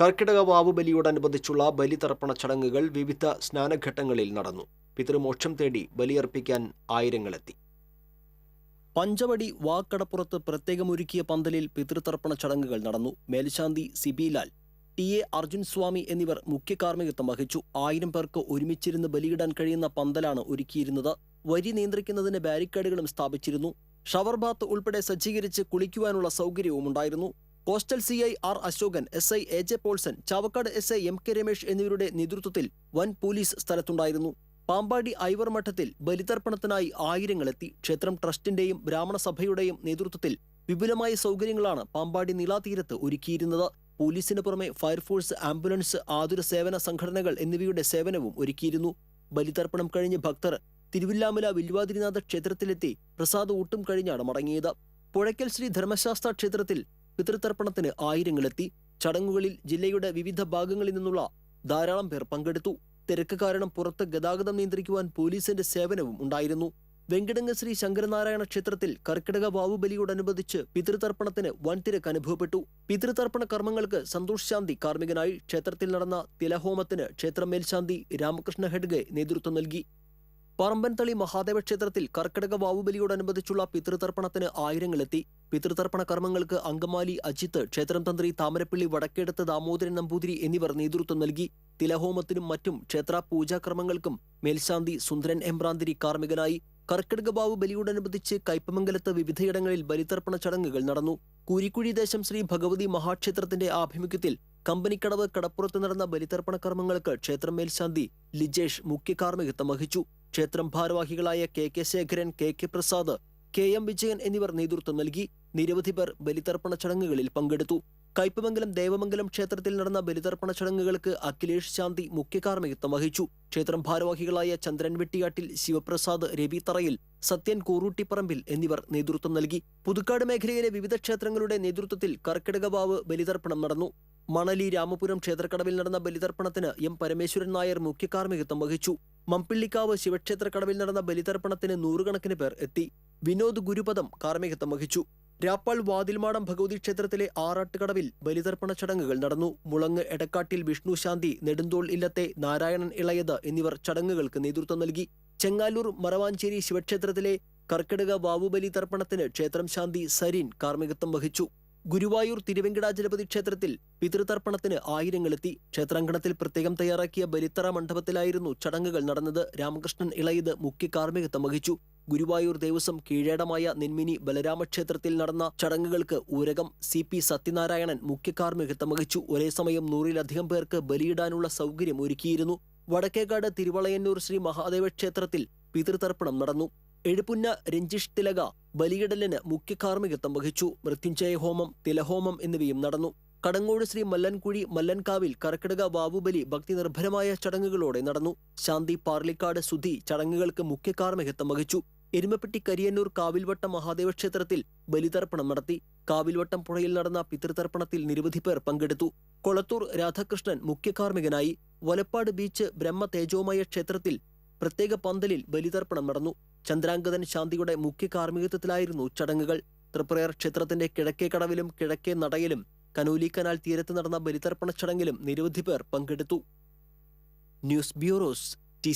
കർക്കിടക വാവുബലിയോടനുബന്ധിച്ചുള്ള ബലിതർപ്പണ ചടങ്ങുകൾ വിവിധ സ്നാനഘട്ടങ്ങളിൽ നടന്നു. പിതൃമോക്ഷം തേടി ബലിയർപ്പിക്കാൻ ആയിരങ്ങളെത്തി. പഞ്ചവടി വാക്കടപ്പുറത്ത് പ്രത്യേകമൊരുക്കിയ പന്തലിൽ പിതൃതർപ്പണ ചടങ്ങുകൾ നടന്നു. മേൽശാന്തി സിബിലാൽ ടി. എ. അർജുൻ സ്വാമി എന്നിവർ മുഖ്യ കാർമ്മികത്വം വഹിച്ചു. ആയിരം പേർക്ക് ഒരുമിച്ചിരുന്ന് ബലിയിടാൻ കഴിയുന്ന പന്തലാണ് ഒരുക്കിയിരുന്നത്. വരി നിയന്ത്രിക്കുന്നതിന് ബാരിക്കേഡുകളും സ്ഥാപിച്ചിരുന്നു. ഷവർബാത്ത് ഉൾപ്പെടെ സജ്ജീകരിച്ച് കുളിക്കുവാനുള്ള സൗകര്യവും ഉണ്ടായിരുന്നു coastal C I R Ashokan S I A J Polson Chavakkad S I M K Ramesh എന്നിവരുടെ നേതൃത്വത്തിൽ വൻ പോലീസ് സ്ഥലത്തുണ്ടായിരുന്നു. പാമ്പാടി ഐവർ മഠത്തിൽ ബലിതർപ്പണത്തിനായി ആയിരങ്ങളെത്തി. ക്ഷേത്രം ട്രസ്റ്റിന്റെയും ബ്രാഹ്മണ സഭയുടെയും നേതൃത്വത്തിൽ വിപുലമായ സൗകര്യങ്ങളാണ് പാമ്പാടി നിലാതീരത്ത് ഒരുക്കിയിരുന്നത്. പോലീസിന് പുറമെ ഫയർഫോഴ്സ് ആംബുലൻസ് ആതുര സേവന സംഘടനകൾ എന്നിവയുടെ സേവനവും ഒരുക്കിയിരുന്നു. ബലിതർപ്പണം കഴിഞ്ഞ് ഭക്തർ തിരുവില്ലാമല വില്വാതിരിനാഥ ക്ഷേത്രത്തിലെത്തി പ്രസാദ ഊട്ടും കഴിഞ്ഞാണ് മടങ്ങിയത്. പുഴയ്ക്കൽ ശ്രീ ധർമ്മശാസ്ത്ര ക്ഷേത്രത്തിൽ പിതൃതർപ്പണത്തിന് ആയിരങ്ങളെത്തി. ചടങ്ങുകളിൽ ജില്ലയുടെ വിവിധ ഭാഗങ്ങളിൽ നിന്നുള്ള ധാരാളം പേർ പങ്കെടുത്തു. തിരക്ക് കാരണം പുറത്ത് ഗതാഗതം നിയന്ത്രിക്കുവാൻ പോലീസിന്റെ സേവനവും ഉണ്ടായിരുന്നു. വെങ്കിടങ്ങ ശ്രീ ശങ്കരനാരായണ ക്ഷേത്രത്തിൽ കർക്കിടക വാവുബലിയോടനുബന്ധിച്ച് പിതൃതർപ്പണത്തിന് വൻതിരക്ക് അനുഭവപ്പെട്ടു. പിതൃതർപ്പണ കർമ്മങ്ങൾക്ക് സന്തോഷ് ശാന്തി കാർമ്മികനായി ക്ഷേത്രത്തിൽ നടന്ന തിലഹോമത്തിന് ക്ഷേത്രമേൽശാന്തി രാമകൃഷ്ണ ഹെഡ്ഗെ നേതൃത്വം നൽകി. പറമ്പൻതളി മഹാദേവ ക്ഷേത്രത്തിൽ കർക്കിടക വാവുബലിയോടനുബന്ധിച്ചുള്ള പിതൃതർപ്പണത്തിന് ആയിരങ്ങളെത്തി. പിതൃതർപ്പണ കർമ്മങ്ങൾക്ക് അങ്കമാലി അജിത്ത് ക്ഷേത്രം തന്ത്രി താമരപ്പള്ളി വടക്കേടത്ത് ദാമോദരൻ നമ്പൂതിരി എന്നിവർ നേതൃത്വം നൽകി. തിലഹോമത്തിനും മറ്റും ക്ഷേത്ര പൂജാക്രമങ്ങൾക്കും മേൽശാന്തി സുന്ദരൻ എംബ്രാന്തിരി കാർമ്മികനായി കർക്കിടക ബാവു ബലിയോടനുബന്ധിച്ച് കയ്പമംഗലത്ത് വിവിധയിടങ്ങളിൽ ബലിതർപ്പണ ചടങ്ങുകൾ നടന്നു. കൂരിക്കുഴി ദേശം ശ്രീ ഭഗവതി മഹാക്ഷേത്രത്തിന്റെ ആഭിമുഖ്യത്തിൽ കമ്പനിക്കടവ് കടപ്പുറത്ത് നടന്ന ബലിതർപ്പണ കർമ്മങ്ങൾക്ക് ക്ഷേത്രം മേൽശാന്തി ലിജേഷ് മുഖ്യ കാർമ്മികത്വം വഹിച്ചു. ക്ഷേത്രം ഭാരവാഹികളായ K K Sekharan K K Prasad K M Vijayan എന്നിവർ നേതൃത്വം നൽകി നിരവധി പേർ ബലിതർപ്പണ ചടങ്ങുകളിൽ പങ്കെടുത്തു. കയ്പമംഗലം ദേവമംഗലം ക്ഷേത്രത്തിൽ നടന്ന ബലിതർപ്പണ ചടങ്ങുകൾക്ക് അഖിലേഷ് ശാന്തി മുഖ്യ കാർമ്മികത്വം വഹിച്ചു. ക്ഷേത്രം ഭാരവാഹികളായ ചന്ദ്രൻ വെട്ടിയാട്ടിൽ ശിവപ്രസാദ് രവി തറയിൽ സത്യൻ കൂറൂട്ടിപ്പറമ്പിൽ എന്നിവർ നേതൃത്വം നൽകി. പുതുക്കാട് മേഖലയിലെ വിവിധ ക്ഷേത്രങ്ങളുടെ നേതൃത്വത്തിൽ കർക്കിടകവാവ് ബലിതർപ്പണം നടന്നു. മണലി രാമപുരം ക്ഷേത്രക്കടവിൽ നടന്ന ബലിതർപ്പണത്തിന് എം പരമേശ്വരൻ നായർ മുഖ്യ കാർമ്മികത്വം വഹിച്ചു. മമ്പിള്ളിക്കാവ് ശിവക്ഷേത്രക്കടവിൽ നടന്ന ബലിതർപ്പണത്തിന് നൂറുകണക്കിന് പേർ എത്തി. വിനോദ് ഗുരുപദം കാർമ്മികത്വം വഹിച്ചു. രാപ്പാൾ വാതിൽമാടം ഭഗവതി ക്ഷേത്രത്തിലെ ആറാട്ടുകടവിൽ ബലിതർപ്പണ ചടങ്ങുകൾ നടന്നു. മുളങ്ങ് എടക്കാട്ടിൽ വിഷ്ണു ശാന്തി നെടുന്തോൾ ഇല്ലത്തെ നാരായണൻ ഇളയത് എന്നിവർ ചടങ്ങുകൾക്ക് നേതൃത്വം നൽകി. ചെങ്ങാലൂർ മറവാഞ്ചേരി ശിവക്ഷേത്രത്തിലെ കർക്കിടക വാവുബലി തർപ്പണത്തിന് ക്ഷേത്രം ശാന്തി സരീൻ കാർമ്മികത്വം വഹിച്ചു. ഗുരുവായൂർ തിരുവെങ്കിടാചലപതി ക്ഷേത്രത്തിൽ പിതൃതർപ്പണത്തിന് ആയിരങ്ങളെത്തി. ക്ഷേത്രാങ്കണത്തിൽ പ്രത്യേകം തയ്യാറാക്കിയ ബലിത്തറ മണ്ഡപത്തിലായിരുന്നു ചടങ്ങുകൾ നടന്നത്. രാമകൃഷ്ണൻ ഇളയത് മുഖ്യ കാർമ്മികത്വം വഹിച്ചു. ഗുരുവായൂർ ദേവസ്വം കീഴേടമായ നെന്മിനി ബലരാമക്ഷേത്രത്തിൽ നടന്ന ചടങ്ങുകൾക്ക് ഊരകം സി പി സത്യനാരായണൻ മുഖ്യ കാർമ്മികത്വം വഹിച്ചു. ഒരേ സമയം നൂറിലധികം പേർക്ക് ബലിയിടാനുള്ള സൗകര്യം ഒരുക്കിയിരുന്നു വടക്കേക്കാട് തിരുവളയന്നൂർ ശ്രീ മഹാദേവ ക്ഷേത്രത്തിൽ പിതൃതർപ്പണം നടന്നു. എഴുപുന്ന രഞ്ജിഷ് തിലക ബലിയിടലിന് മുഖ്യ കാർമ്മികത്വം വഹിച്ചു. മൃത്യുഞ്ജയ ഹോമം തിലഹോമം എന്നിവയും നടന്നു. കടങ്ങോട് ശ്രീ മല്ലൻകുഴി മല്ലൻകാവിൽ കർക്കിടക വാവുബലി ഭക്തി നിർഭരമായ ചടങ്ങുകളോടെ നടന്നു. ശാന്തി പാർലിക്കാട് സുധി ചടങ്ങുകൾക്ക് മുഖ്യ കാർമ്മികത്വം വഹിച്ചു. എരുമപ്പെട്ടി കരിയന്നൂർ കാവിൽവട്ടം മഹാദേവ ക്ഷേത്രത്തിൽ ബലിതർപ്പണം നടത്തി. കാവിൽവട്ടം പുഴയിൽ നടന്ന പിതൃതർപ്പണത്തിൽ നിരവധി പേർ പങ്കെടുത്തു. കൊളത്തൂർ രാധാകൃഷ്ണൻ മുഖ്യ കാർമ്മികനായി. വലപ്പാട് ബീച്ച് ബ്രഹ്മ തേജോമയ ക്ഷേത്രത്തിൽ പ്രത്യേക പന്തലിൽ ബലിതർപ്പണം നടന്നു. ചന്ദ്രാംഗതൻ ശാന്തിയുടെ മുഖ്യ കാർമ്മികത്വത്തിലായിരുന്നു ചടങ്ങുകൾ. തൃപ്രയർ ക്ഷേത്രത്തിന്റെ കിഴക്കേ കടവിലും കിഴക്കേ നടയിലും കനൂലി കനാൽ തീരത്ത് നടന്ന ബലിതർപ്പണ ചടങ്ങിലും നിരവധി പേർ പങ്കെടുത്തു. News bureaus T